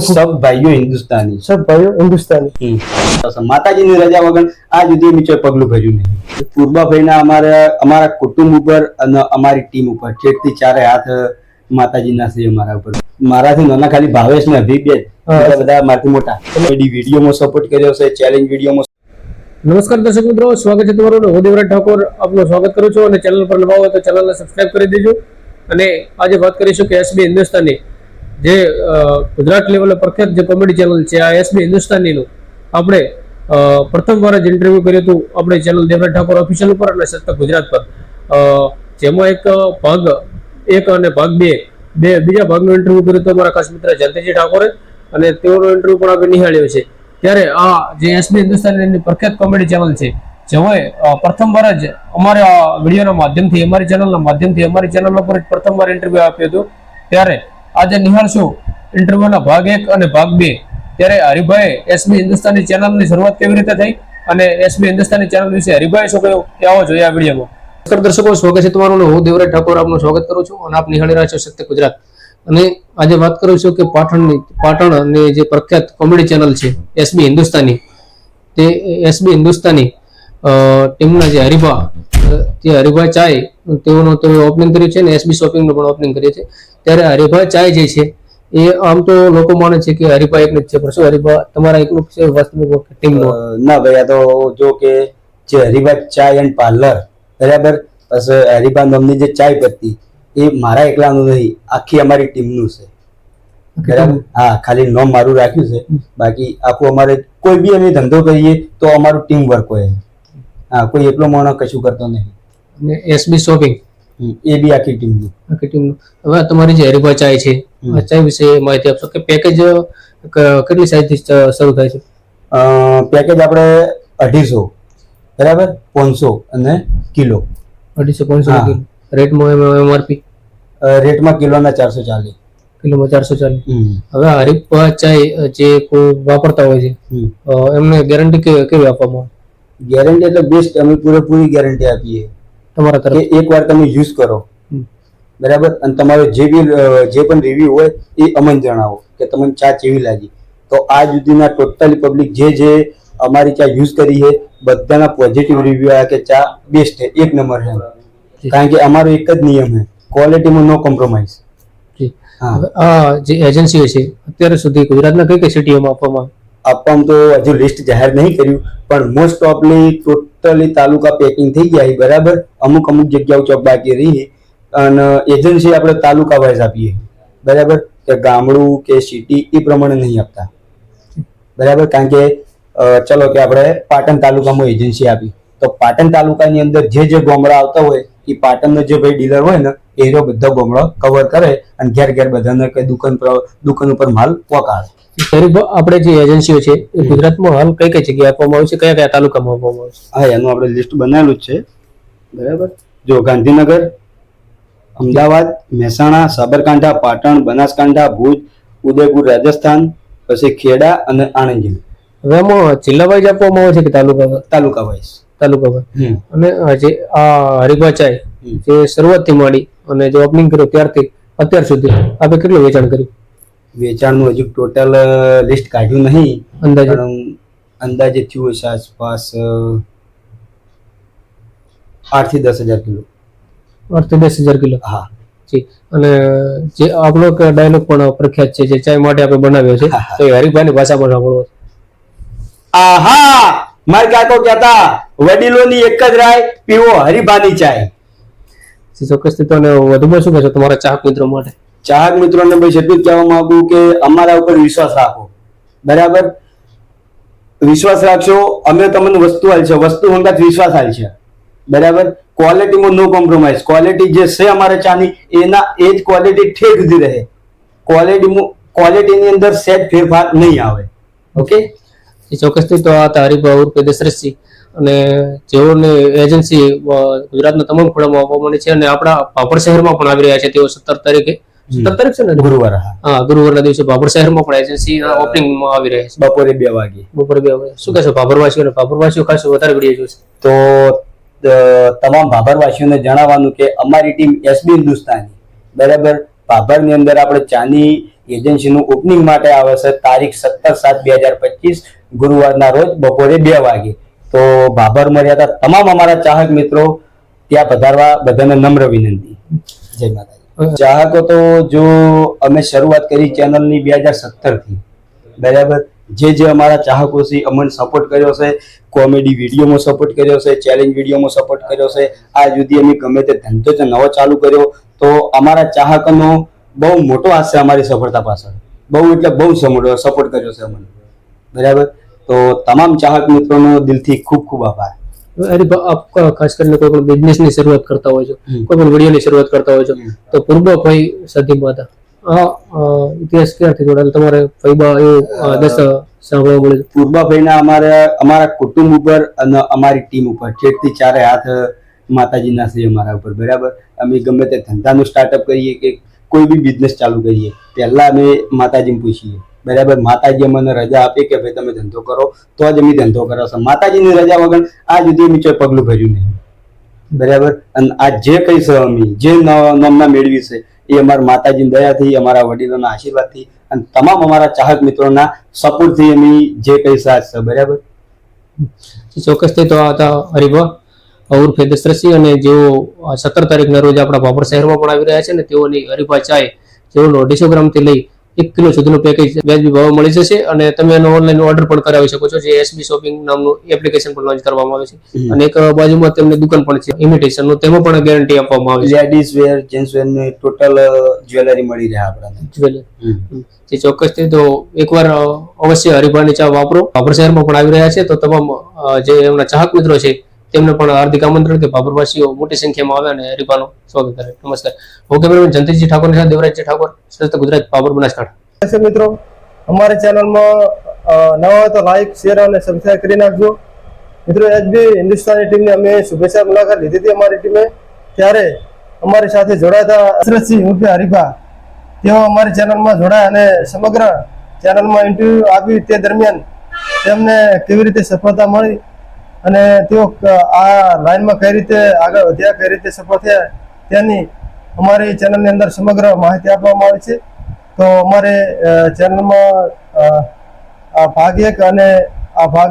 સબ ભાઈઓ હિન્દુસ્તાની. સબ ભાઈઓ હિન્દુસ્તાની. માતાજીની રજા વગર આ જુદી નીચે પગલું ભર્યું નહીં. પૂર્વાભાઈના અમારા અમારા કુટુંબ ઉપર અને અમારી ટીમ ઉપર ઠેઠથી ચારે હાથ માતાજીના છે અમારા ઉપર. મારાથી નાના ખાલી ભાવેશ ને અભિ બે જ. હા. બીજા બધા મારાથી મોટા. વિડીયોમાં સપોર્ટ કર્યો છે ચેલેન્જ વિડીયોમાં નમસ્કાર દર્શક મિત્રો સ્વાગત છે તમારું હું દેવરાજ ઠાકોર આપનું સ્વાગત કરું છું અને ચેનલ પર નવા હોય તો ચેનલને સબસ્ક્રાઇબ કરી દેજો. અને આજે વાત કરીશું કે એસબી હિન્દુસ્તાની. જે ગુજરાત લેવલે પ્રખ્યાત જે કોમેડી ચેનલ છે, આ એસબી હિન્દુસ્તાનીનું, આપણે પ્રથમ વાર જ ઇન્ટરવ્યુ કર્યું હતું આપણે ચેનલ દેવરાજ ઠાકોર ઓફિશિયલ ઉપર અને સતત ગુજરાત પર. જેમાં એક, ભાગ એક અને ભાગ બે બે, બીજા ભાગનું ઇન્ટરવ્યુ કર્યું હતું અમારા ખાસ મિત્ર જયંતિજી ઠાકોરે અને તેઓનો ઇન્ટરવ્યુ પણ આપણે નિહાળ્યો છે. ત્યારે આ જે એસબી હિન્દુસ્તાનની પ્રખ્યાત કોમેડી ચેનલ છે જેઓએ પ્રથમવાર જ અમારા વિડીયોના માધ્યમથી, અમારી ચેનલના માધ્યમથી, અમારી ચેનલ ઉપર જ પ્રથમવાર ઇન્ટરવ્યુ આપ્યો હતો. ત્યારે આજે નિહાળશું ઇન્ટરવ્યુના ભાગ એક અને ભાગ બે. ત્યારે હરિભાઈ એસબી હિન્દુસ્તાની ચેનલની શરૂઆત કેવી રીતે થઈ અને એસબી હિન્દુસ્તાની ચેનલ વિશે હરિભાઈ શું કહ્યું એ આવો જોઈએ આ વિડીયોમાં. નમસ્કાર દર્શકો, સ્વાગત છે તમારું હું દેવરાજ ઠાકોર આપનું સ્વાગત કરું છું અને આપ નિહાળી રહ્યા છો સત્ય ગુજરાત. અને આજે વાત કરું છું કે પાટણની પાટણની જે પ્રખ્યાત કોમેડી ચેનલ છે, એસબી હિન્દુસ્તાની, તે એસબી હિન્દુસ્તાની ટીમના જે હરિભા જે હરિભાઈ ચાય તેઓનો તો ઓપનિંગ કર્યું છે અને એસબી શોપિંગનું પણ ઓપનિંગ કર્યું છે. ત્યારે હરિભાઈ ચાય જે છે એ આમ તો લોકો માને છે કે હરિભાઈ એકનું જ છે પણ શું હરિભા તમારા એકનું છે વાસ્તવિક ટીમનું ના? ભાઈ આ તો જો કે જે હરિભાઈ ચાય એન્ડ પાર્લર બરાબર? બસ હરિભા નામની જે ચાય પત્તી એ મારા એકલાનું નહીં આખી અમારી ટીમનું છે. બરાબર? હા ખાલી નોમ મારું રાખ્યું છે. બાકી આખું અમારે કોઈ બી અમે ધંધો કરીએ તો અમારું ટીમ વર્ક હોય. હા કોઈ એકલો માણસ કશું કરતો નહીં. અને એસબી શોપિંગ એ બી આખી ટીમનું. આખી ટીમનું. હવે તમારી જે હરિભા ચાય છે ચાય વિશે માહિતી આપશો? કે પેકેજ કેટલી સાઈઝથી શરૂ થાય છે? પેકેજ આપણે અઢીસો બરાબર? પાંચસો અને કિલો. અઢીસો પાંચસો રેટમાં એમઆરપી રેટમાં કિલોના ચારસો ચાલીસ. કિલોમાં ચારસો ચાલીસ. હવે આ ચાય જે કોઈ વાપરતા હોય છે એમને ગેરંટી કેવી આપવામાં આવે? ગેરંટી એટલે બેસ્ટ અમે પૂરેપૂરી ગેરંટી આપીએ. તમારા તરફ એકવાર તમે યુઝ કરો. બરાબર? અને તમારો જે બી જે પણ રિવ્યુ હોય એ અમને જણાવો કે તમને ચા કેવી લાગી. તો આ સુધીના ટોટલી પબ્લિક જે જે અમારી ચા યુઝ કરી છે બધાના પોઝિટિવ રિવ્યુ આવ્યા કે ચા બેસ્ટ છે. એક નંબર છે. કારણ કે અમારો એક જ નિયમ છે. ક્વોલિટીમાં નો કોમ્પ્રોમાઇઝ હા. જે એજન્સીઓ છે અત્યાર સુધી ગુજરાતના કઈ કઈ સિટીઓમાં આપવામાં આવે? આપવામાં તો હજુ લિસ્ટ જાહેર નહીં કર્યું, પણ મોસ્ટ ઓફલી ટોટલી તાલુકા પેકિંગ થઈ ગયા બરાબર? અમુક અમુક જગ્યાઓ ચોક બાકી રહી અને એજન્સી આપણે તાલુકા વાઇઝ આપીએ. બરાબર? કે ગામડું કે સિટી એ પ્રમાણે નહીં આપતા. બરાબર? કારણ કે ચલો કે આપણે પાટણ તાલુકામાં એજન્સી આપી. તો પાટણ તાલુકાની અંદર જે જે ગોમડા આવતા હોય, એ પાટણનો જે ભાઈ ડીલર હોય ને, એ રહ્યો બધા ગામડા કવર કરે અને ઘેર ઘેર બધાને કે દુકાન દુકાન ઉપર માલ પહોંચાડે હરિભા આપણે જે એજન્સીઓ છે એ ગુજરાતમાં હાલ કઈ કઈ જગ્યાએ આપવામાં આવે છે? કયા કયા તાલુકામાં આપવામાં આવે છે? હા એનું આપણે લિસ્ટ બનાવેલું જ છે. બરાબર? જો ગાંધીનગર અમદાવાદ મહેસાણા સાબરકાંઠા પાટણ બનાસકાંઠા ભુજ ઉદયપુર રાજસ્થાન પછી ખેડા અને આણંદ. જિલ્લો હવે આમાં જિલ્લા વાઇઝ આપવામાં આવે છે કે તાલુકા તાલુકા વાઇઝ. તાલુકા વાઇઝ. અને જે આ હરિભા ચાય જે શરૂઆતથી માંડી અને જે ઓપનિંગ કર્યું ત્યારથી અત્યાર સુધી આપણે કેટલું વેચાણ કર્યું? વેચાણનું હજુ ટોટલ લિસ્ટ કાઢ્યું નહીં. અંદાજે? પણ અંદાજે થયું હશે આસપાસ આઠથી દસ હજાર કિલો. આઠથી દસ હજાર કિલો? હા. જી. અને જે આપણો ડાયલોગ પણ પ્રખ્યાત છે જે ચાય માટે આપણે બનાવ્યો છે. તો એ હરિભાઈની ભાષામાં સાંભળવો છે. આહા! મારા કાકો કહેતા વડીલોની એક જ રાય પીવો હરિભાની ચાય. ચોક્કસ તો વધુમાં શું કહેશો તમારા ચાહક મિત્રો માટે? ચાહક મિત્રોને બસ એટલું જ કહેવા માંગુ કે અમારા ઉપર વિશ્વાસ રાખો. બરાબર? વિશ્વાસ રાખશો, અમે તમને વસ્તુ હાલશે વસ્તુ હંગાત વિશ્વાસ હાલશે બરાબર? ક્વોલિટીમાં નો કોમ્પ્રોમાઇઝ ક્વોલિટી જે છે અમારે ચાની, એના, એ જ ક્વોલિટી ઠેક સુધી રહે. ક્વોલિટીમાં ક્વોલિટીની અંદર સેટ ફેરફાર નહીં આવે. ઓકે? ચોક્કસથી તો આ હરિભા ઉર્ફે દશરથસિંહ અને જેઓની એજન્સી ગુજરાતના તમામ ખૂણામાં મળે છે અને આપણા પાપડ શહેરમાં પણ આવી રહ્યા છે તેઓ સત્તર તારીખે સત્તર છે ને? ગુરુવાર હા. ગુરુવારના દિવસે ભાભર શહેરમાં પણ એજન્સી ઓપનિંગમાં આવી રહે છે. બપોરે બે વાગે. બપોરે બે વાગે. શું કહેશો ભાભરવાસીઓને ભાભરવાસીઓ ખાસ વધારે વીડિયો જોશે. તો તમામ ભાભરવાસીઓને જણાવવાનું કે અમારી ટીમ એસબી હિન્દુસ્તાની. બરાબર? ભાભરની અંદર આપણે ચાની એજન્સીનું ઓપનિંગ માટે આવે છે તારીખ સત્તર સાત બે હજાર પચીસ ગુરુવારના રોજ બપોરે બે વાગે. તો ભાભર મર્યાદા તમામ અમારા ચાહક મિત્રો ત્યાં પધારવા બધાને નમ્ર વિનંતી. જય માતાજી. ચાહકો તો જો અમે શરૂઆત કરી ચેનલની બે હજાર સત્તરથી, બરાબર? જે જે અમારા ચાહકો છે, અમને સપોર્ટ કર્યો છે કોમેડી વિડીયોમાં સપોર્ટ કર્યો છે ચેલેન્જ વિડીયોમાં સપોર્ટ કર્યો છે આ સુધી અમે ગમે તે ધંધો નવો ચાલુ કર્યો, તો અમારા ચાહકોનો બહુ મોટો હાથ છે અમારી સફળતા પાછળ. બહુ એટલે બહુ સપોર્ટ કર્યો છે અમને. બરાબર? તો તમામ ચાહક મિત્રોનો દિલથી ખૂબ ખૂબ આભાર. અરે આપ ખાસ કરીને કોઈ પણ બિઝનેસની શરૂઆત કરતા હોય છો કોઈ પણ વીડિયો ની શરૂઆત કરતા હોય છો. તો પૂર્વભાઈ સતીબા હતા આ ઇતિહાસ ક્યારથી જોડાયેલ? તમારે ફૈબા એવું દસ સાંભળવા મળે પૂર્વાભાઈના અમારા અમારા કુટુંબ ઉપર અને અમારી ટીમ ઉપર ઠેઠથી ચારે હાથ માતાજીના છે અમારા ઉપર બરાબર? અમે ગમે તે ધંધાનું સ્ટાર્ટઅપ કરીએ કે કોઈ બી બિઝનેસ ચાલુ કરીએ પહેલા અમે માતાજીને પૂછીએ. બરાબર માતાજી મને રજા આપી કે ભાઈ તમે ધંધો કરો. તો જ અમે ધંધો કરાવશો માતાજીની રજા વગર આ સુધી અમે ચોય પગલું ભર્યું નહીં. બરાબર? અને આ જે કઈ છે અમે, જે નમના મેળવી છે, એ અમારા માતાજીની દયાથી, અમારા વડીલોના આશીર્વાદથી અને તમામ અમારા ચાહક મિત્રોના સપોર્ટથી અમે જે કઈ સાથ છે. બરાબર? ચોક્કસથી તો હતા હરિભા ઉર્ફે દશરથસિંહ અને જેઓ સત્તર તારીખના રોજ આપણા ભાભર શહેરમાં પણ આવી રહ્યા છે ને તેઓની હરિભા ચાય જેઓનો અઢીસો ગ્રામથી લઈ એક કિલો સુધીનું પેકેજ વ્યાજબી ભાવે મળી જશે અને તમે એનો ઓનલાઈન ઓર્ડર પણ કરાવી શકો છો જે એસબી શોપિંગ નામનું એપ્લિકેશન પણ લોન્ચ કરવામાં આવે છે. અને એક બાજુમાં તેમને દુકાન પણ છે ઇમિટેશનનું તેમાં પણ ગેરંટી આપવામાં આવે છે. લેડીઝ વેર જેન્ટ્સ વેર ને ટોટલ જ્વેલરી મળી રહે આપણને. જ્વેલરી. જે ચોક્કસથી તો એકવાર અવશ્ય હરિભાની ચા વાપરો. ભાભર શહેરમાં પણ આવી રહ્યા છે તો તમામ જે એમના ચાહક મિત્રો છે તેમને પણ હાર્દિક આમંત્રણ કે ભાભરવાસીઓ મોટી સંખ્યામાં આવે અને હરિભાનું સ્વાગત કરે. નમસ્કાર. હું કેમેરામેન જંતીજી ઠાકોર સાથે દેવરાજજી ઠાકોર, શ્રેષ્ઠ ગુજરાત ભાભર બનાસકાંઠા દર્શક મિત્રો. અમારી ચેનલમાં નવા હોય તો લાઈક શેર અને સબસ્ક્રાઈબ કરી નાખજો. મિત્રો એચબી હિન્દુસ્તાની ટીમને અમે શુભેચ્છા મુલાકાત લીધી હતી અમારી ટીમે. ત્યારે અમારી સાથે જોડાતા અશરતસિંહ ઉર્ફે હરિભા. તેઓ અમારી ચેનલમાં જોડાયા અને સમગ્ર ચેનલમાં ઇન્ટરવ્યુ આપ્યું તે દરમિયાન તેમને કેવી રીતે સફળતા મળી અને તેઓ આ લાઈનમાં કઈ રીતે આગળ વધ્યા, કઈ રીતે સફળ થયા, તેની અમારી ચેનલની અંદર સમગ્ર માહિતી આપવામાં આવે છે. તો અમારે ચેનલમાં આ ભાગ એક અને આ ભાગ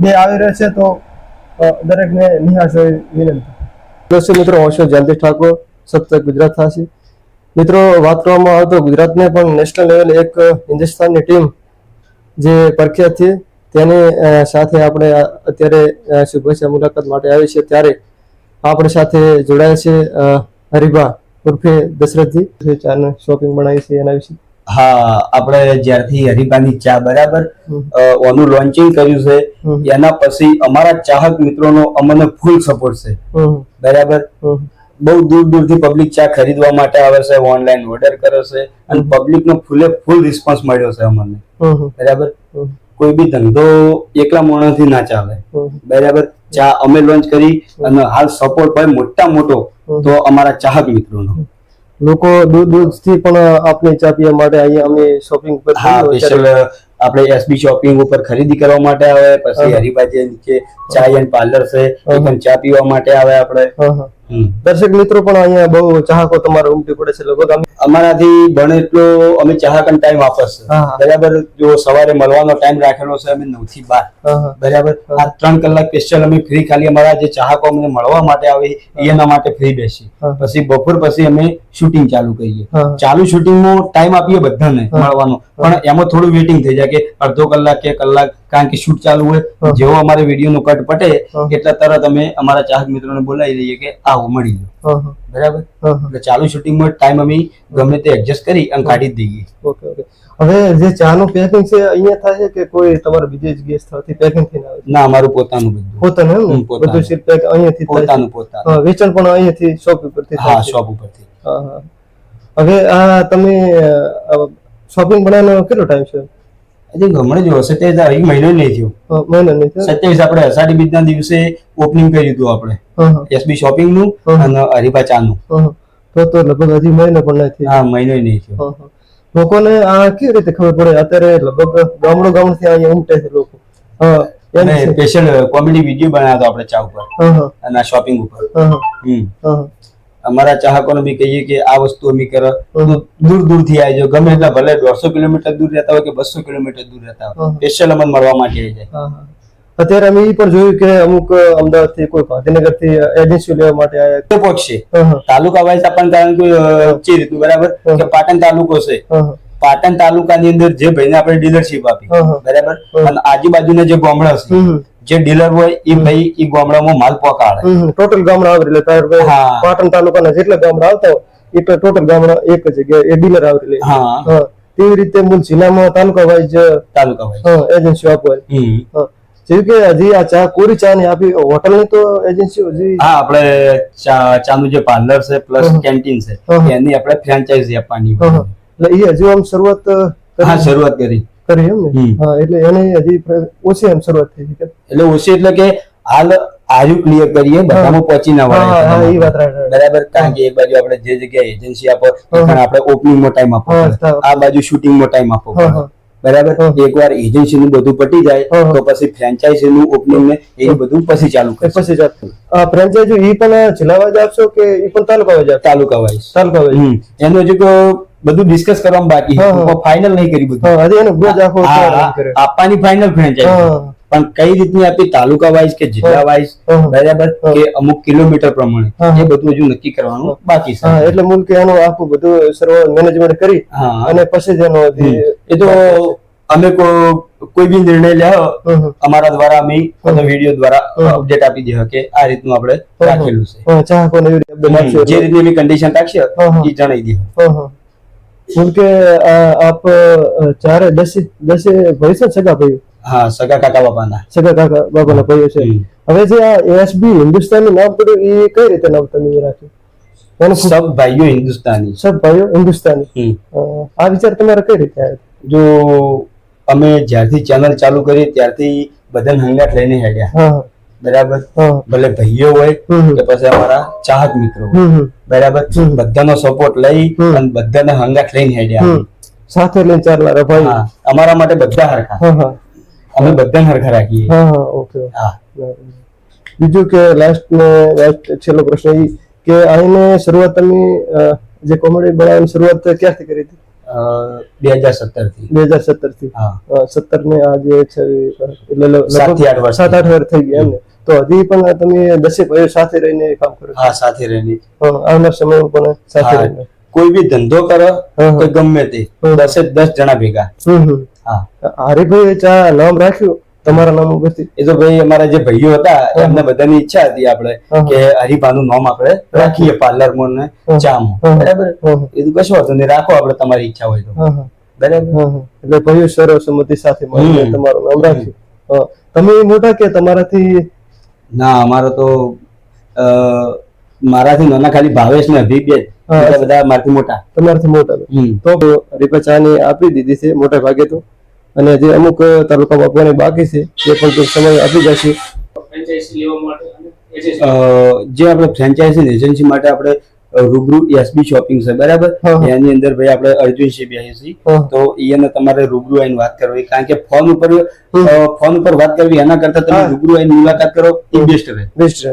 બે આવી રહ્યો છે. તો દરેકને નિહાળશો વિનંતી. દોસ્તો મિત્રો, હું છું જયંતિ ઠાકોર સપ્ત ગુજરાત થાસી મિત્રો, વાત કરવામાં આવે તો ગુજરાતને પણ નેશનલ લેવલે એક હિન્દુસ્તાનની ટીમ જે પ્રખ્યાત છે તેની સાથે આપણે અત્યારે શુભેચ્છા મુલાકાત માટે આવી છે ત્યારે આપણી સાથે જોડાયા છે હરિભા ઉર્ફે દશરથજી. ચાને શોપિંગ બનાવી છે એના વિશે. હા આપણે જ્યારથી હરિભાની ચા બરાબર ઓનું લોન્ચિંગ કર્યું છે એના પછી અમારા ચાહક મિત્રોનો અમને ફૂલ સપોર્ટ છે. બરાબર? બહુ દૂર દૂરથી પબ્લિક ચા ખરીદવા માટે આવે છે ઓનલાઈન ઓર્ડર કરે છે અને પબ્લિકનો ફૂલે ફૂલ રિસ્પોન્સ મળ્યો છે અમને. બરાબર? કોઈ બી ધંધો એકલા માણસથી ના ચાલે. બરાબર? ચા અમે લોન્ચ કરી અને હાલ સપોર્ટ ભાઈ મોટા મોટો તો અમારા ચાહક મિત્રોનો. લોકો દૂર દૂરથી પણ આપની ચા પીવા માટે અહીંયા અમે શોપિંગ પર હા સ્પેશિયલ આપણે એસબી શોપિંગ ઉપર ખરીદી કરવા માટે આવે પછી હરિભાઈ હરિભાઈ નીચે ચા એન્ડ પાર્લર છે એ પણ ચા પીવા માટે આવે આપણે. દર્શક મિત્રો પણ અહીંયા બહુ ચાહકો તમારે ઉમટી પડે છે. લગભગ અમારાથી બને એટલો અમે ચાહકન ટાઈમ હા. બરાબર જો સવારે મળવાનો ટાઈમ રાખેલો છે અમે નવથી બાર બરાબર આ ત્રણ કલાક સ્પેશિયલ અમે ફ્રી ખાલી અમારા જે ચાહકો અમને મળવા માટે આવે એના માટે ફ્રી બેસી પછી બપોર પછી અમે શૂટિંગ ચાલુ કરીએ. ચાલુ ચાલુ નો ટાઈમ આપીએ બધાને મળવાનો. પણ એમાં થોડું વેટિંગ થઈ જાય કે અડધો કલાક કે કલાક કારણ કે શૂટ ચાલુ હોય જેવો અમારે વીડિયો નો કટ પટે એટલા તરત અમે અમારા ચાહક મિત્રોને બોલાવી દઈએ કે આવો મળી લો બરાબર? એટલે ચાલુ શૂટિંગમાં ટાઈમ અમે ગમે તે એડજસ્ટ કરી અને કાઢી જ દઈએ. Okay okay. હવે જે ચાનું પેકિંગ છે અહીંયા થાય છે કે કોઈ તમારે બીજી જગ્યાએ સ્થળથી પેકિંગ થઈને આવે ના અમારું પોતાનું બધું. પોતાનું એમ ને. બધું સીટ પેક અહીંયાથી પોતાનું પોતાનું. વેચાણ પણ અહીંયાથી શોપ ઉપરથી હા શોપ ઉપરથી. હવે આ તમે શોપિંગ બનાવવાનો કેટલો ટાઈમ છે? હજી હમણાં જો સત્યાવીસ એક મહિનો નહીં થયો. નહીં સત્યાવીસ આપણે અષાઢી બીજના દિવસે ઓપનિંગ કર્યું હતું આપણે. એસબી શોપિંગનું અને હરિભા ચા નું. તો તો લગભગ હજી મહિનો પણ નથી. હા મહિનો નહીં થયો. લોકોને આ કેવી રીતે ખબર પડે? અત્યારે લગભગ ગામડું ગામડથી અહીંયા ઉમટે છે લોકો. અને સ્પેશિયલ કોમેડી વીડિયો બનાવ્યો આપણે ચા ઉપર. અને શોપિંગ ઉપર. હમ. અમારા ચાહકોને બી કહીએ કે આ વસ્તુ અમે કરો. દૂર દૂરથી આવી જાઓ. ગમે એટલા ભલે દોઢસો કિલોમીટર દૂર રહેતા હોય કે બસો કિલોમીટર દૂર રહેતા હોય. સ્પેશિયલ અમને મળવા માટે આવી જાય. અત્યારે અમે એ પણ જોયું કે અમુક અમદાવાદથી કોઈ ગાંધીનગરથી એજન્સી લેવા માટે આવ્યા પહોંચશે તાલુકા વાઇઝ આપણને કારણ કે ચી રીતનું બરાબર? કે પાટણ તાલુકો છે. પાટણ તાલુકાની અંદર જે ભાઈને આપણે ડીલરશીપ આપી. બરાબર. અને આજુબાજુના જે ગામડા છે. જે ડીલર હોય એ ભાઈ એ ગામડામાં માલ પહોંચાડે. ટોટલ ગામડા આવરી લે. પાટણ તાલુકાના જેટલા ગામડા આવતા હોય એ ટોટલ ગામડા એક જ જગ્યાએ એ ડીલર આવરી લે. હા. તેવી રીતે મૂળ જિલ્લામાં taluka wise taluka wise agency આપવાય જેવી કે હજી આ ચા કોરી ચા ની આપી હોટલની તો એજન્સી હજી હા આપણે ચા ચાનું જે પાર્લર છે પ્લસ કેન્ટીન છે. એની આપણે ફ્રેન્ચાઇઝી આપવાની. એટલે એ હજુ આમ શરૂઆત હા શરૂઆત કરી. કરી એમ ને? હા એટલે એને હજી ઓછી એમ શરૂઆત થઈ છે એટલે ઓછી એટલે કે હાલ આયુ ક્લિયર કરીએ બધામાં પહોંચી ના વળે. બરાબર? કારણ કે એક બાજુ આપણે જે જગ્યાએ એજન્સી આપો પણ આપણે ઓપનિંગ ટાઈમ. હા. આ બાજુ શૂટિંગ ટાઈમ હા, પડે. હા. બરાબર. એકવાર એજન્સી નું બધું પટી જાય તો પછી ફ્રેન્ચાઇઝી નું ઓપનિંગ ને એ બધું પછી ચાલુ કરે પછી ફ્રેન્ચાઇઝી એ પણ જિલ્લા વાઇઝ આપશો કે એ પણ taluka wise taluka wise taluka wise એનો તો બધું ડિસ્કસ કરવાનું બાકી. ફાઇનલ નહીં કરી બધું. આપવાની ફાઈનલ ફ્રેન્ચાઇઝ પણ કઈ રીતની આપી તાલુકા વાઇઝ કે જિલ્લા વાઇઝ બરાબર કે અમુક કિલોમીટર પ્રમાણે એ બધું હજુ નક્કી કરવાનું બાકી છે. એટલે મૂળ કે એનું આખું બધું સર્વ મેનેજમેન્ટ કરી અને પછી જ એનો એ તો અમે કોઈ બી નિર્ણય લેવો. અમારા દ્વારા અમે. વીડિયો દ્વારા અપડેટ આપી દે કે આ રીતનું આપણે રાખેલું છે. જે રીતની કન્ડિશન રાખશે. એ જણાવી દે હા. કે આપ ચારે દસે દસે ભાઈ છે સગા ભાઈ હા સગા કાકા બાપાના. સગા કાકા બાપાના ભાઈઓ છે. હવે જે આ એસબી હિન્દુસ્તાનનું નામ પડ્યું એ કઈ રીતે નામ તમે રાખ્યું? સબ ભાઈઓ હિન્દુસ્તાની. સબ ભાઈઓ હિન્દુસ્તાની. આ વિચાર તમારે કઈ રીતે આવ્યો? જો અમે જ્યારથી ચેનલ ચાલુ કરી ત્યારથી બધા હંગાટ લઈને હેડ્યા. બરાબર? ભલે ભાઈઓ હોય કે પછી અમારા ચાહક મિત્રો બરાબર? બધાનો સપોર્ટ લઈ અને બધાને હંગાટ લઈને હેડ્યા. સાથે લઈને ચાલનારા ભાઈ. અમારા માટે બધા હરખા. અમે બધાને હરખા રાખીએ. ઓકે હા. બીજું કે લાસ્ટ ને લાસ્ટ છેલ્લો પ્રશ્ન એ કે આઈને શરૂઆત તમે જે કોમેડી બનાવવાની શરૂઆત ક્યાંથી કરી હતી? બે હજાર સત્તરથી બે હજાર સત્તરથી સત્તર ને આજે છે એટલે આઠ વર્ષ. સાત આઠ વર્ષ થઈ ગયા એમને તો હજી પણ તમે દસે ભાઈઓ સાથે રહીને કામ કરો હા સાથે રહીને. આવનાર સમયમાં પણ સાથે. રહીને. કોઈ બી ધંધો કરો. તો ગમે તે. દસે દસ જણા ભેગા. હા. હરિભાઈ ચા નામ રાખ્યું? તમારા નામ ઉપસ્થિત એ તો ભાઈ અમારા જે ભાઈઓ હતા એમને બધાની ઈચ્છા હતી આપણે કે હરિભાનું નામ આપણે રાખીએ પાર્લર મોન ને ચામ. બરાબર. એ તો કશું ને રાખો આપણે તમારી ઈચ્છા હોય તો. બરાબર. એટલે ભાઈઓ સર્વસંમતિ સાથે મળીને તમારું નામ રાખ્યું તમે મોટા કે તમારાથી? ના અમારો તો મારાથી નાના ખાલી ભાવેશ ને અભિ બે જ. હા. બીજા બધા મારાથી મોટા. તમારાથી મોટા. તો હરિભા ચાની આપી દીધી છે મોટા ભાગે તો? અને જે અમુક તાલુકા આપવાની બાકી છે તે પણ ટૂંક સમય આપી જશે. જે આપણે ફ્રેન્ચાઇઝી એજન્સી માટે આપણે રૂબરૂ એસબી શોપિંગ છે બરાબર. એની અંદર ભાઈ આપણે અર્જુન છે બેસી તો એને તમારે રૂબરૂ આવીને વાત કરવી. કારણ કે ફોન ઉપર ફોન ઉપર વાત કરવી એના કરતા તમે રૂબરૂ આવીને મુલાકાત કરો એ બેસ્ટ રહે. બેસ્ટ રહે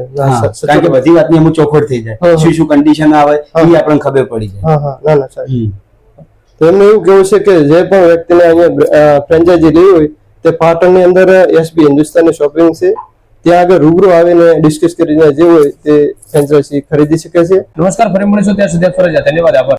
કારણ કે બધી વાતની અમુક ચોખવટ થઈ જાય. શું શું કન્ડિશન આવે એ આપણને ખબર પડી જાય. તો એમનું એવું કેવું છે કે જે પણ વ્યક્તિને અહીંયા ફ્રેન્ચાઇઝી લેવી હોય, તે પાટણની અંદર એસબી હિન્દુસ્તાની શોપિંગ છે. ત્યાં આગળ રૂબરૂ આવીને ડિસ્કસ કરીને જે હોય તે ફ્રેન્ચાઇઝી ખરીદી શકે છે. નમસ્કાર, ફરી મળીશું ત્યાં સુધી. ફરજિયાત ધન્યવાદ, આભાર.